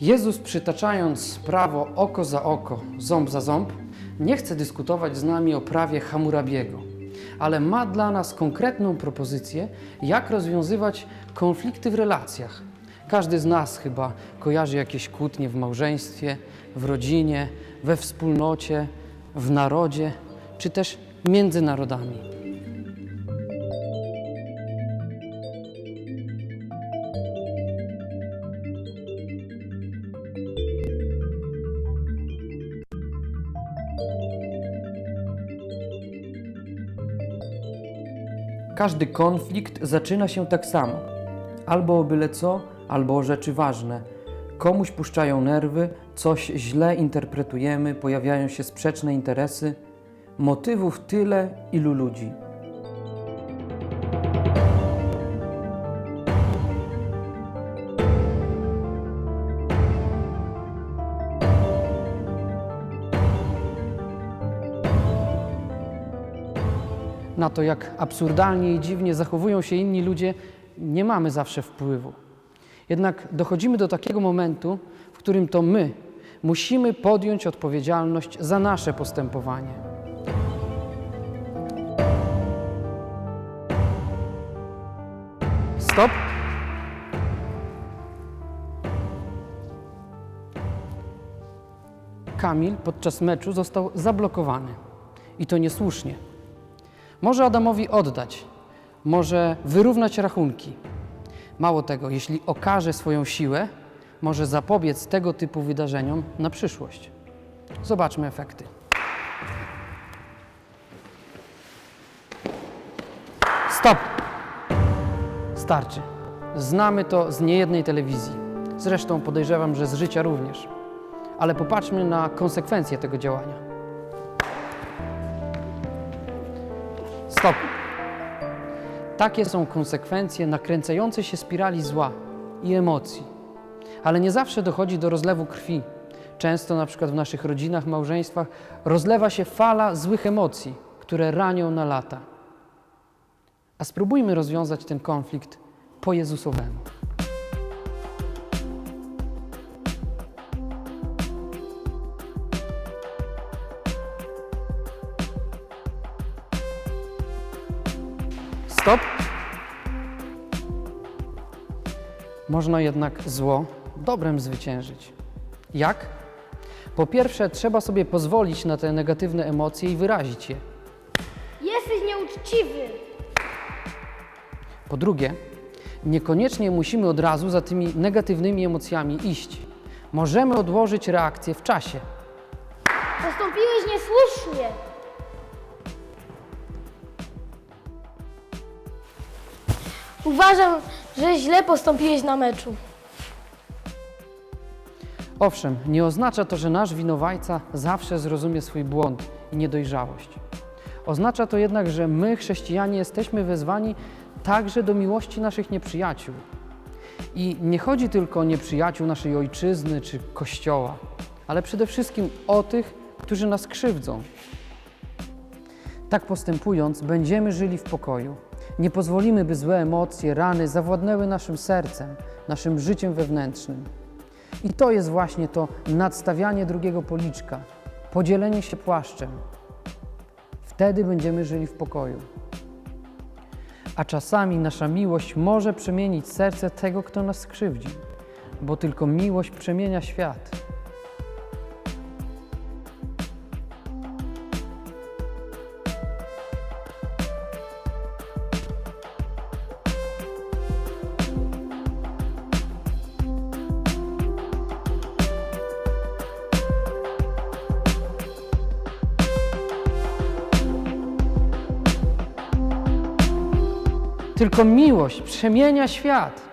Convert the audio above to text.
Jezus, przytaczając prawo oko za oko, ząb za ząb, nie chce dyskutować z nami o prawie Hammurabiego, ale ma dla nas konkretną propozycję, jak rozwiązywać konflikty w relacjach. Każdy z nas chyba kojarzy jakieś kłótnie w małżeństwie, w rodzinie, we wspólnocie, w narodzie, czy też między narodami. Każdy konflikt zaczyna się tak samo. Albo o byle co, albo o rzeczy ważne. Komuś puszczają nerwy, coś źle interpretujemy, pojawiają się sprzeczne interesy. Motywów tyle, ilu ludzi. Na to, jak absurdalnie i dziwnie zachowują się inni ludzie, nie mamy zawsze wpływu. Jednak dochodzimy do takiego momentu, w którym to my musimy podjąć odpowiedzialność za nasze postępowanie. Stop. Kamil podczas meczu został zablokowany. I to niesłusznie. Może Adamowi oddać, może wyrównać rachunki. Mało tego, jeśli okaże swoją siłę, może zapobiec tego typu wydarzeniom na przyszłość. Zobaczmy efekty. Stop! Starczy. Znamy to z niejednej telewizji. Zresztą podejrzewam, że z życia również. Ale popatrzmy na konsekwencje tego działania. Stop. Takie są konsekwencje nakręcającej się spirali zła i emocji. Ale nie zawsze dochodzi do rozlewu krwi. Często, na przykład w naszych rodzinach, małżeństwach, rozlewa się fala złych emocji, które ranią na lata. A spróbujmy rozwiązać ten konflikt po Jezusowemu. Stop. Można jednak zło dobrem zwyciężyć. Jak? Po pierwsze, trzeba sobie pozwolić na te negatywne emocje i wyrazić je. Jesteś nieuczciwy. Po drugie, niekoniecznie musimy od razu za tymi negatywnymi emocjami iść. Możemy odłożyć reakcję w czasie. Postąpiłeś niesłusznie. Uważam, że źle postąpiłeś na meczu. Owszem, nie oznacza to, że nasz winowajca zawsze zrozumie swój błąd i niedojrzałość. Oznacza to jednak, że my, chrześcijanie, jesteśmy wezwani także do miłości naszych nieprzyjaciół. I nie chodzi tylko o nieprzyjaciół naszej ojczyzny czy kościoła, ale przede wszystkim o tych, którzy nas krzywdzą. Tak postępując, będziemy żyli w pokoju. Nie pozwolimy, by złe emocje, rany zawładnęły naszym sercem, naszym życiem wewnętrznym. I to jest właśnie to nadstawianie drugiego policzka, podzielenie się płaszczem. Wtedy będziemy żyli w pokoju. A czasami nasza miłość może przemienić serce tego, kto nas skrzywdzi, bo tylko miłość przemienia świat. Tylko miłość przemienia świat.